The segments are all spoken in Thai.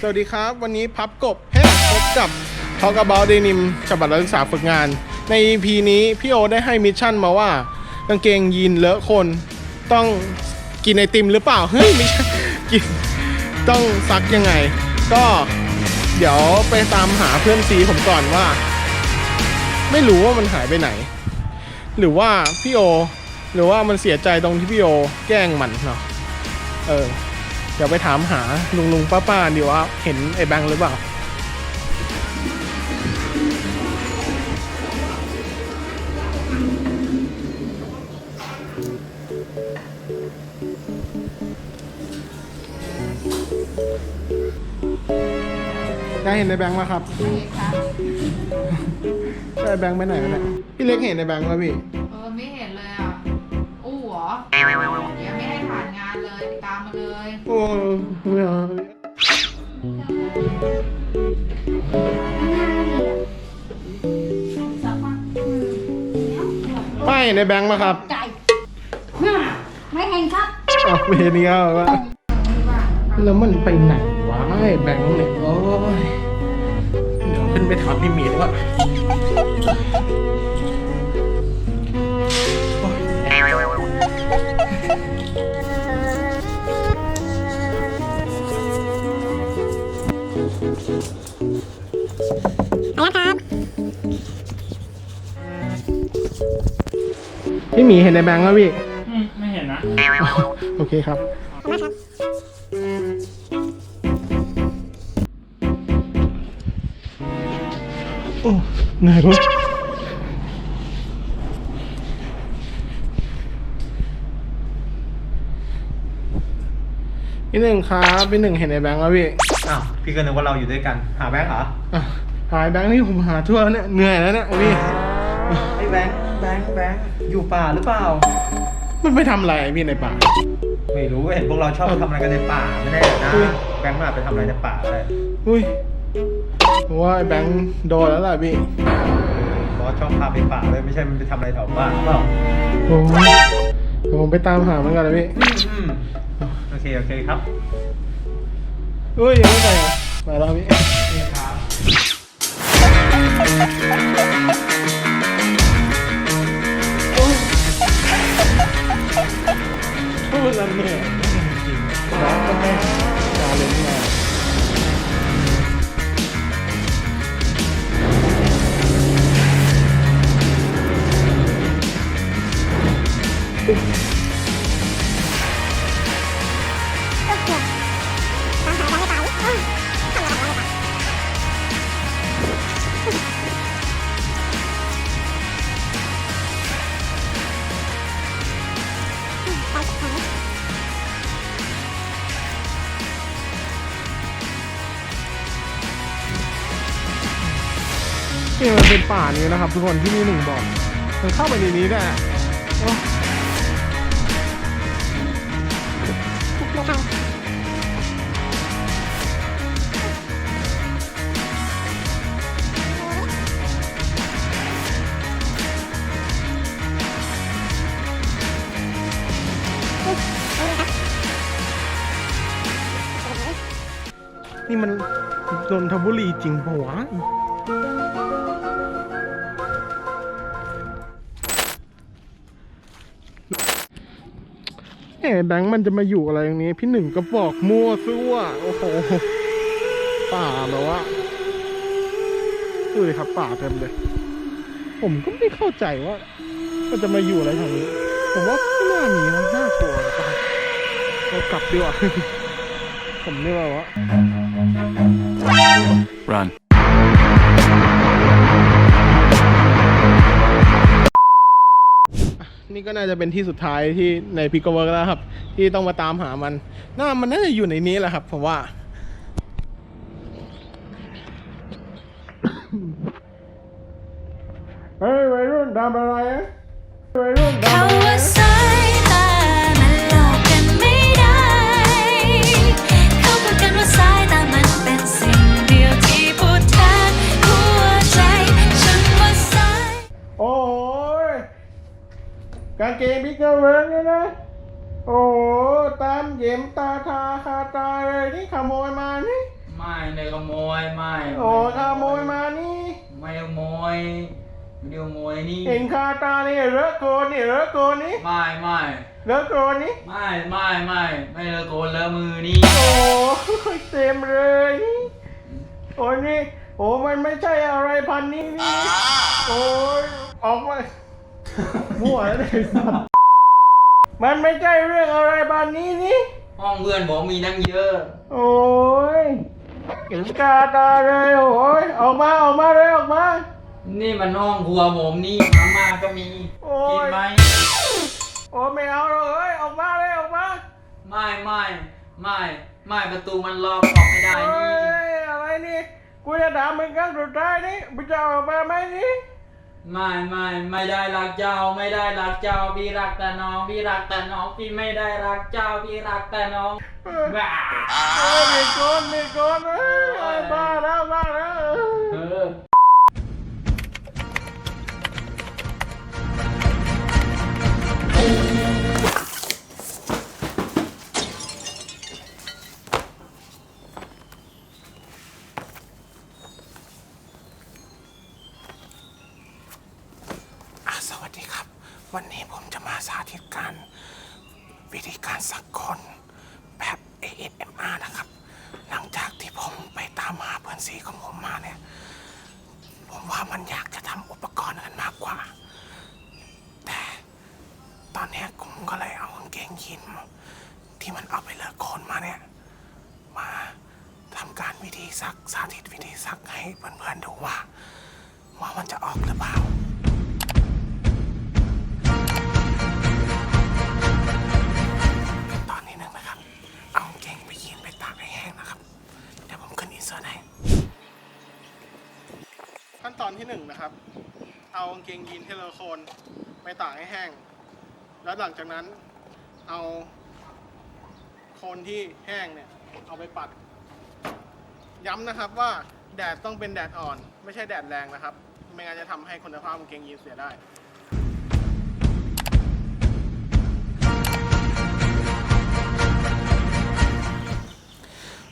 สวัสดีครับ วันนี้พับกบแฮพบกับทอกระเบ o ลเดนิมฉบับนักศึกษาฝึกงาน ใน EP นี้พี่โอได้ให้มิชชั่นมาว่ากางเกงยีนเลอะคนต้องกินไอติมหรือเปล่า เฮ้ยไม่ใช่กินต้องซักยังไง ก็เดี๋ยวไปตามหาเพื่อนซีผมก่อนว่า ไม่รู้ว่ามันหายไปไหน หรือว่าพี่โอ หรือว่ามันเสียใจตรงที่พี่โอแกล้งมันเนาะเออ เดี๋ยวไปถามหาลุงลุงป้าป้าดีว่าเห็นไอ้แบงค์หรือเปล่า ได้เห็นในแบงค์แล้วครับได้แบงค์ไปไหนวะเนี่ยพี่เล็กเห็นในแบงค์แล้วพี่ เออไม่เห็นเลยอะ อู้เหรอยังไม่ใไม่เอาไม่ในแบงค์มาครับไก่ไม่เห็นครับอ้าวไม่เห็นนี่ก็ว่าแล้วมันไปไหนวะไอ้แบงค์เนี่ยโอ้ยเดี๋ยวขึ้นไปถามพี่หมีดีกว่า หมีเห็นในแบงค์แล้วพี่ อืมไม่เห็นนะ โอเคครับ โอ้เหนื่อยรู้พี่หนึ่งครับพี่หนึ่งเห็นในแบงค์แล้วพี่อ้าวพี่ก็นึกว่าเราอยู่ด้วยกัน หาแบงค์เหรออะหายแบงค์นี่ผมหาทั่วแล้วเนี่ย เหนื่อยแล้วเนี่ยพี่ ไอ้แบงค์ แบงค์แบงค์อยู่ป่าหรือเปล่า มันไปทำอะไรพี่ในป่า ไม่รู้เห็นพวกเราชอบไปทำอะไรกันในป่าไม่แน่นะ อุ้ยแบงค์มาไปทำอะไรในป่าเลยอุ้ยผมว่าไอ้แบงค์โดนแล้วล่ะพี่บอสชอบพาไปป่าเลยไม่ใช่มันไปทำอะไรแถวป่าเปล่าโอ้ยเดี๋ยวผมไปตามหามันก่อนนะพี่อืมโอเคโอเคครับอุ้ยยังไม่ไปอะมาแล้วพี่ นี่ครับ พูด นี่มันเป็นป่านี้นะครับ ทุกคนที่นี่หนึ่งบอกมันเข้าไปในนี้ได้นี่มันนนทบุรีจริงปะวะ แบงค์มันจะมาอยู่อะไรอย่างนี้ พี่หนึ่งก็บอกมั่วซั่วโอ้โหป่าแบบว่าดูดิครับ ป่าเต็มเลย ผมก็ไม่เข้าใจว่า มันจะมาอยู่อะไรแถวนี้ ผมว่าไม่น่ามีนะน่ากลัวป่เรากลับดีกว่าผมนี่ว่าว่า Run. ก็น่าจะเป็นที่สุดท้ายที่ในพิกเวิร์กแล้วครับ ที่ต้องมาตามหามัน น่ามันน่าจะอยู่ในนี้แหละครับผมว่า เฮ้ยวัยรุ่นทำอะไรอะวัยรุ่น โอ้โหตามเหย็มตาทาคาตาเลยนี่ขโมยมานี่ ไม่ไม่ได้ขโมยไม่โอ้ขโมยมานี่ ไม่ขโมยไม่ได้ขโมยนี่เห็นคาตานี่เลอะโกนนี่เลอะโกนนี่ไม่ไม่เลอะโกนนี่ไม่ไม่ไม่ไม่เลอะโกนเลอะมือนี่โอ้ยเต็มเลยโอ้ยนี่โอ้มันไม่ใช่อะไรพันนี้นี่โอ้ยออกมามั่วแล้วเนี่ยสัตว์ มันไม่ใช่เรื่องอะไรพันนี้นี่ ห้องเพื่อนผมมีตั้งเยอะ โอ้ยเห็นคาตาเลยโอ้ยออกมาออกมาเลยออกมา นี่มันห้องครัวผมนี่มาม่าก็มีโอ้ย กินไหมโอ้ไม่เอาเลยเอ้ยออกมาเลยออกมาไม่ไม่ไม่ไม่ประตูมันล็อกออกไม่ได้เฮ้นี่ยอะไรนี่กูจะถามมึงครั้งสุดท้ายนี่มึงจะออกมาไหมนี่ ไม่ไม่ไม่ได้รักเจ้าไม่ได้รักเจ้าพี่รักแต่น้องพี่รักแต่น้องพี่ไม่ได้รักเจ้าพี่รักแต่น้องบ้าโอ้ยมีโกนมีโกนเอ้ยบ้าแล้วบ้าแล้ว ให้เพื่อนๆดูว่า ว่ามันจะออกหรือเปล่า ตอนที่หนึ่งนะครับ เอากางเกงไปยีนไปตากให้แห้งนะครับ เดี๋ยวผมขึ้นอินเสิร์ตให้ ขั้นตอนที่หนึ่งนะครับ เอากางเกงยีนเทเลโคนไปตากให้แห้ง แล้วหลังจากนั้นเอาโคนที่แห้งเนี่ย เอาไปปัด ย้ำนะครับว่า แดดต้องเป็นแดดอ่อน ไม่ใช่แดดแรงนะครับ ไม่งั้นจะทำให้คุณภาพกางเกงยีนเสียได้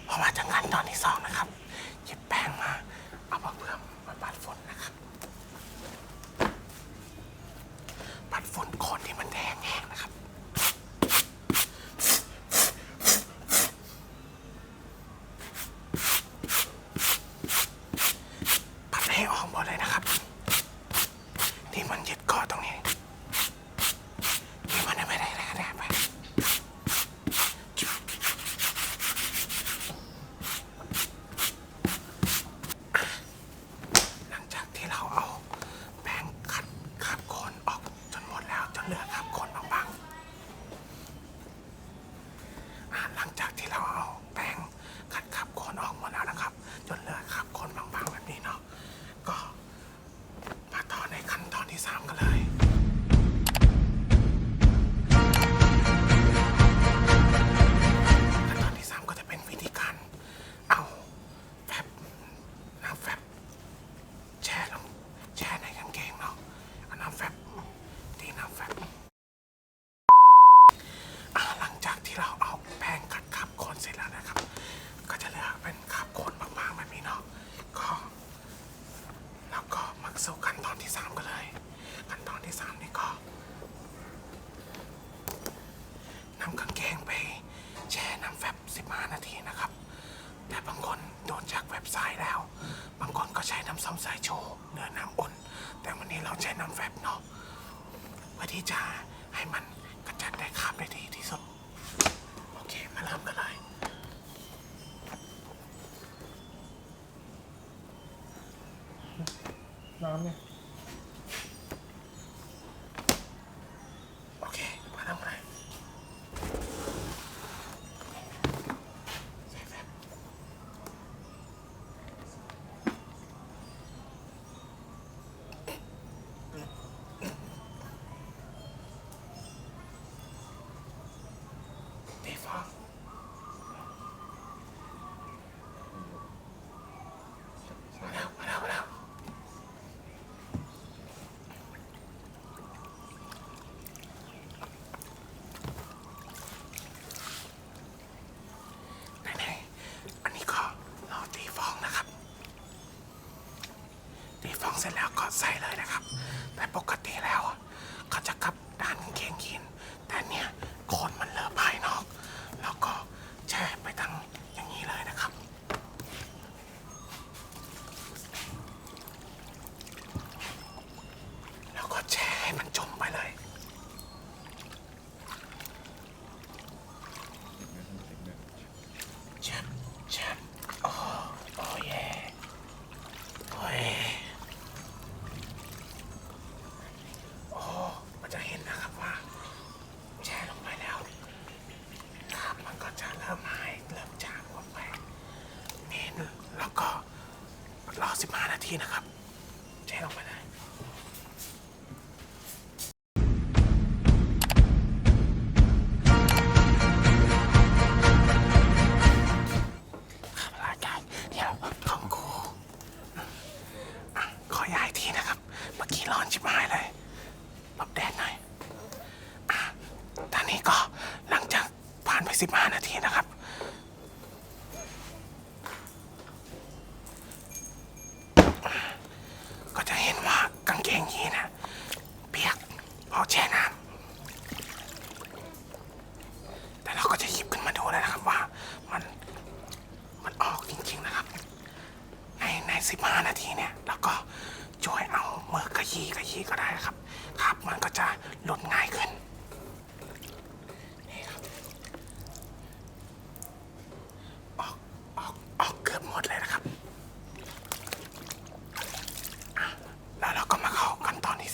พอมาถึงขั้นตอนที่สองนะครับ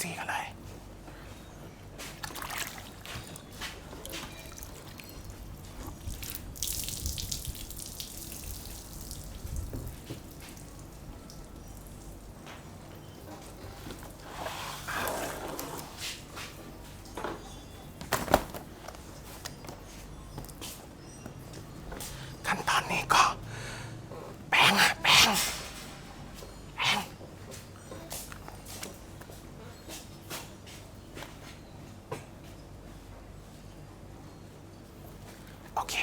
siga โอเค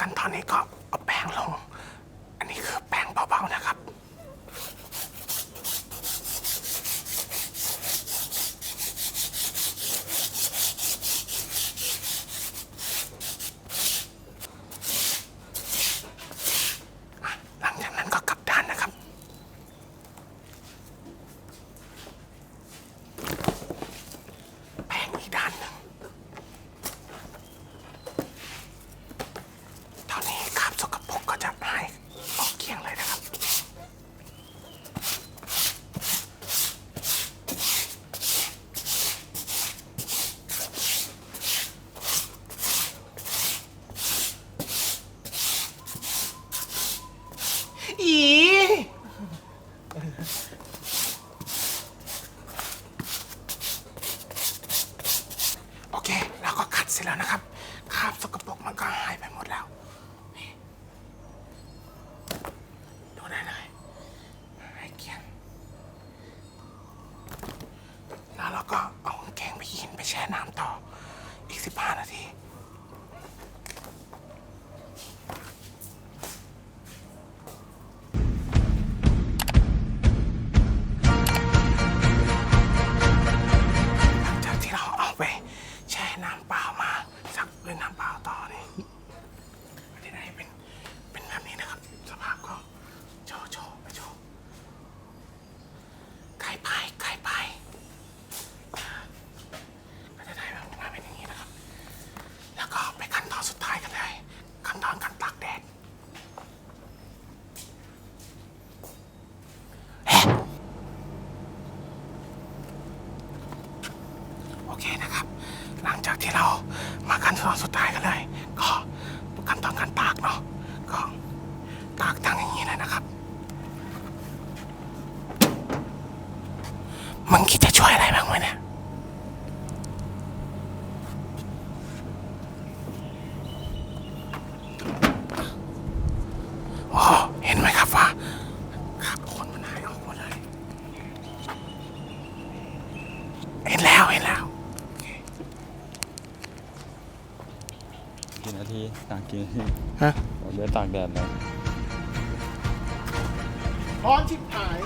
กันตอนนี้ก็ ตากกี่ฮะ ผมจะตากแดดนะร้อมชิบหาย